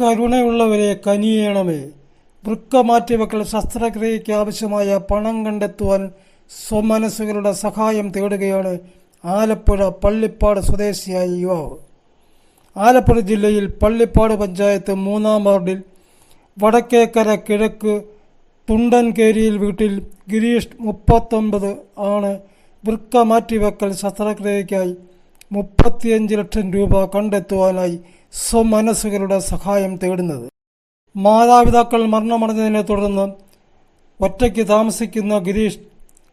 കരുണയുള്ളവരെ കനിയണമേ. വൃക്ക മാറ്റിവെക്കൽ ശസ്ത്രക്രിയയ്ക്ക് ആവശ്യമായ പണം കണ്ടെത്തുവാൻ സ്വമനസ്സുകളുടെ സഹായം തേടുകയാണ് ആലപ്പുഴ പള്ളിപ്പാട് സ്വദേശിയായ യുവാവ്. ആലപ്പുഴ ജില്ലയിൽ പള്ളിപ്പാട് പഞ്ചായത്ത് മൂന്നാം വാർഡിൽ വടക്കേക്കര കിഴക്ക് തുണ്ടൻകേരിയിൽ വീട്ടിൽ ഗിരീഷ് മുപ്പത്തൊമ്പത് ആണ് വൃക്ക മാറ്റിവെക്കൽ ശസ്ത്രക്രിയയ്ക്കായി മുപ്പത്തിയഞ്ച് ലക്ഷം രൂപ കണ്ടെത്തുവാനായി സ്വമനസ്സുകളുടെ സഹായം തേടുന്നത്. മാതാപിതാക്കൾ മരണമടഞ്ഞതിനെ തുടർന്ന് ഒറ്റയ്ക്ക് താമസിക്കുന്ന ഗിരീഷ്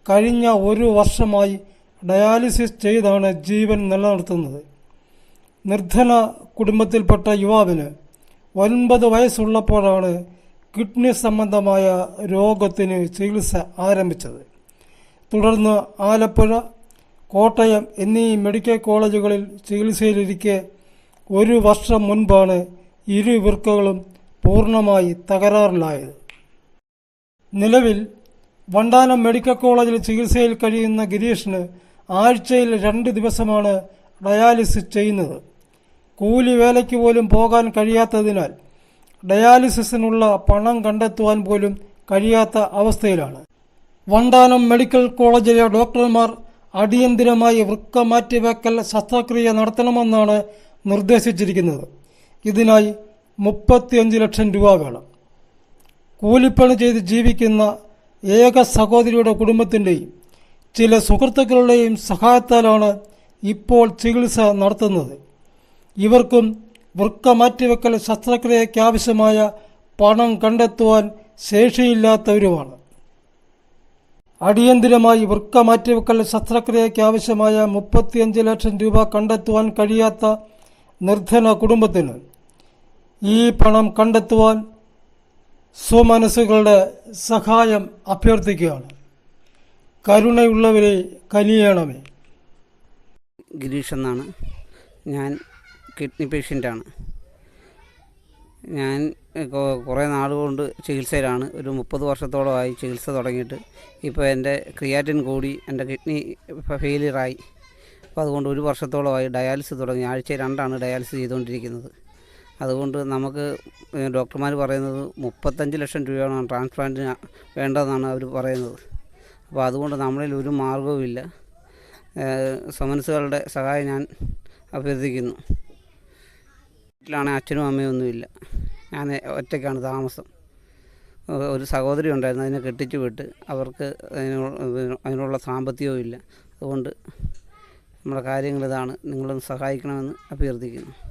കഴിഞ്ഞ ഒരു വർഷമായി ഡയാലിസിസ് ചെയ്താണ് ജീവൻ നിലനിർത്തുന്നത്. നിർധന കുടുംബത്തിൽപ്പെട്ട യുവാവിന് ഒൻപത് വയസ്സുള്ളപ്പോഴാണ് കിഡ്നി സംബന്ധമായ രോഗത്തിന് ചികിത്സ ആരംഭിച്ചത്. തുടർന്ന് ആലപ്പുഴ കോട്ടയം എന്നീ മെഡിക്കൽ കോളേജുകളിൽ ചികിത്സയിലിരിക്കെ ഒരു വർഷം മുൻപാണ് ഇരു വൃക്കകളും പൂർണമായി തകരാറിലായത്. നിലവിൽ വണ്ടാനം മെഡിക്കൽ കോളേജിൽ ചികിത്സയിൽ കഴിയുന്ന ഗിരീഷിന് ആഴ്ചയിൽ രണ്ട് ദിവസമാണ് ഡയാലിസിസ് ചെയ്യുന്നത്. കൂലി വേലയ്ക്ക് പോലും പോകാൻ കഴിയാത്തതിനാൽ ഡയാലിസിസിനുള്ള പണം കണ്ടെത്തുവാൻ പോലും കഴിയാത്ത അവസ്ഥയിലാണ്. വണ്ടാനം മെഡിക്കൽ കോളേജിലെ ഡോക്ടർമാർ അടിയന്തിരമായി വൃക്ക മാറ്റിവെക്കൽ ശസ്ത്രക്രിയ നടത്തണമെന്നാണ് നിർദ്ദേശിച്ചിരിക്കുന്നത്. ഇതിനായി മുപ്പത്തിയഞ്ച് ലക്ഷം രൂപ വേണം. കൂലിപ്പണി ചെയ്ത് ജീവിക്കുന്ന ഏക സഹോദരിയുടെ കുടുംബത്തിന്റെയും ചില സുഹൃത്തുക്കളുടെയും സഹായത്താലാണ് ഇപ്പോൾ ചികിത്സ നടത്തുന്നത്. ഇവർക്കും വൃക്ക മാറ്റിവെക്കൽ ശസ്ത്രക്രിയയ്ക്കാവശ്യമായ പണം കണ്ടെത്തുവാൻ ശേഷിയില്ലാത്തവരുമാണ്. അടിയന്തിരമായി വൃക്ക മാറ്റിവെക്കൽ ശസ്ത്രക്രിയയ്ക്കാവശ്യമായ മുപ്പത്തിയഞ്ച് ലക്ഷം രൂപ കണ്ടെത്തുവാൻ കഴിയാത്ത നിർധന കുടുംബത്തിന് ഈ പണം കണ്ടെത്തുവാൻ സ്വമനസ്സുകളുടെ സഹായം അഭ്യർത്ഥിക്കുകയാണ്. കരുണയുള്ളവരെ കനിയണമേ. ഗിരീഷ് എന്നാണ് ഞാൻ കിഡ്നി പേഷ്യന്റാണ് ഞാൻ കുറേ നാളുകൊണ്ട് ചികിത്സയിലാണ്. ഒരു മുപ്പത് വർഷത്തോളമായി ചികിത്സ തുടങ്ങിയിട്ട്. ഇപ്പോൾ എന്റെ ക്രിയാറ്റിൻ കൂടി എന്റെ കിഡ്നി ഫെയിലിയറായി. അപ്പോൾ അതുകൊണ്ട് ഒരു വർഷത്തോളമായി ഡയാലിസിസ് തുടങ്ങി. ആഴ്ച രണ്ടാണ് ഡയാലിസിസ് ചെയ്തുകൊണ്ടിരിക്കുന്നത്. അതുകൊണ്ട് നമുക്ക് ഡോക്ടർമാർ പറയുന്നത് മുപ്പത്തഞ്ച് ലക്ഷം രൂപയാണ് ട്രാൻസ്പ്ലാന്റിന് വേണ്ടതെന്നാണ് അവർ പറയുന്നത്. അപ്പോൾ അതുകൊണ്ട് നമ്മളിൽ ഒരു മാർഗവുമില്ല സമൻസുകളുടെ സഹായം ഞാൻ അഭ്യർത്ഥിക്കുന്നു. വീട്ടിലാണെങ്കിൽ അച്ഛനും അമ്മയും ഒന്നുമില്ല ഞാൻ ഒറ്റയ്ക്കാണ് താമസം. ഒരു സഹോദരി ഉണ്ടായിരുന്നു. അതിനെ കെട്ടിച്ചു വിട്ട് അവർക്ക് അതിനുള്ള സാമ്പത്തികവും ഇല്ല. അതുകൊണ്ട് നമ്മുടെ കാര്യങ്ങൾ ഇതാണ്. നിങ്ങളൊന്ന് സഹായിക്കണമെന്ന് അഭ്യർത്ഥിക്കുന്നു.